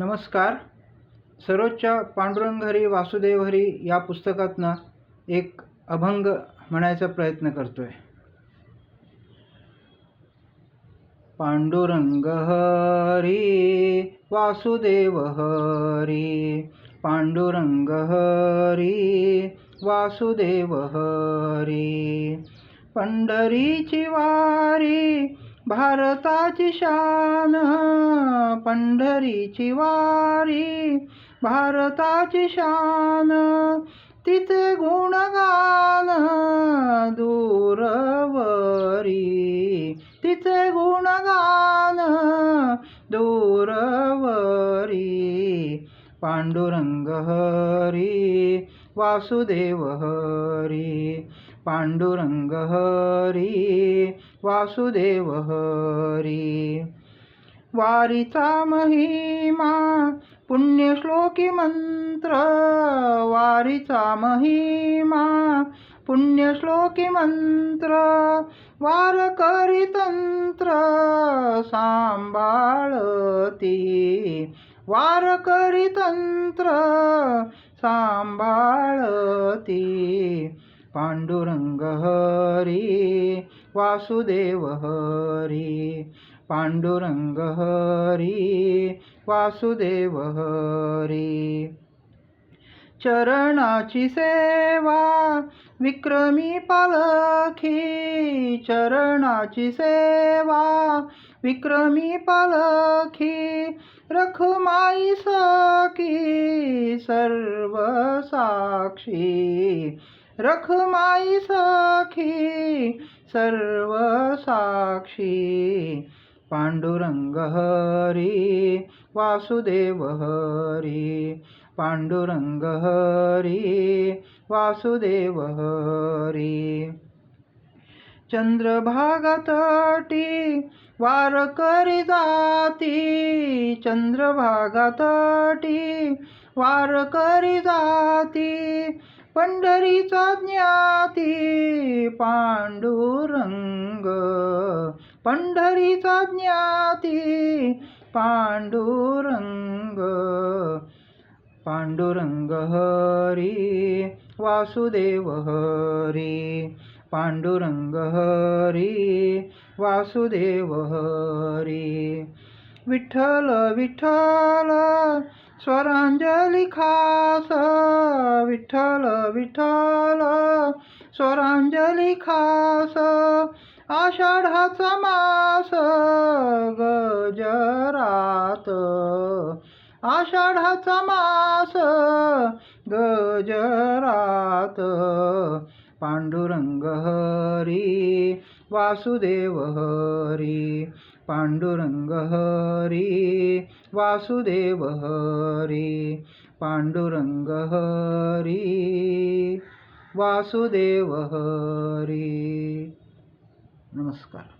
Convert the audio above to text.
नमस्कार. सरोजच्या पांडुरंग हरी वासुदेव हरी या पुस्तकातनं एक अभंग म्हणायचा प्रयत्न करतोय. पांडुरंग हरी वासुदेव हरी पांडुरंग हरी वासुदेव हरी पंढरीची वारी भारताची शान पंढरीची वारी. भारताची शान तिचे गुणगान दूरवरी. तिचे गुणगान दूरवरी. पांडुरंग हरी वासुदेव हरी पांडुरंग हरी वासुदेव हरी. वारीचा महिमा पुण्यश्लोकी मंत्र. वारीचा महिमा पुण्यश्लोकी मंत्र. वारकरी तंत्र सांभाळती. वारकरी तंत्र सांभाळती. पांडुरंग हरी वासुदेव हरी. पांडुरंग हरी वासुदेव हरी. चरणाची सेवा विक्रमी पालखी. चरणाची सेवा विक्रमी पालखी रखमाई सखी सर्व साक्षी. रखमाई सखी सर्व साक्षी. पांडुरंग हरी वासुदेव हरी. पांडुरंग हरी वासुदेव हरी. चंद्रभागा तटी वारकरी जाती. चंद्रभागा तटी वारकरी जाती. पंढरीचा ज्ञाती पांडुरंग. पंढरीचा ज्ञाती पांडुरंग. पांडुरंग हरी वासुदेव हरी. पांडुरंग हरी वासुदेव हरी. विठ्ठल विठ्ठल स्वरांजली खास. विठ्ठल विठ्ठल स्वरांजली खास. आषाढाचा मास गजरात. आषाढाचा मास गजरात. पांडुरंग हरी वासुदेव हरी पांडुरंग हरी वासुदेव हरी पांडुरंग हरी वासुदेव हरी। नमस्कार।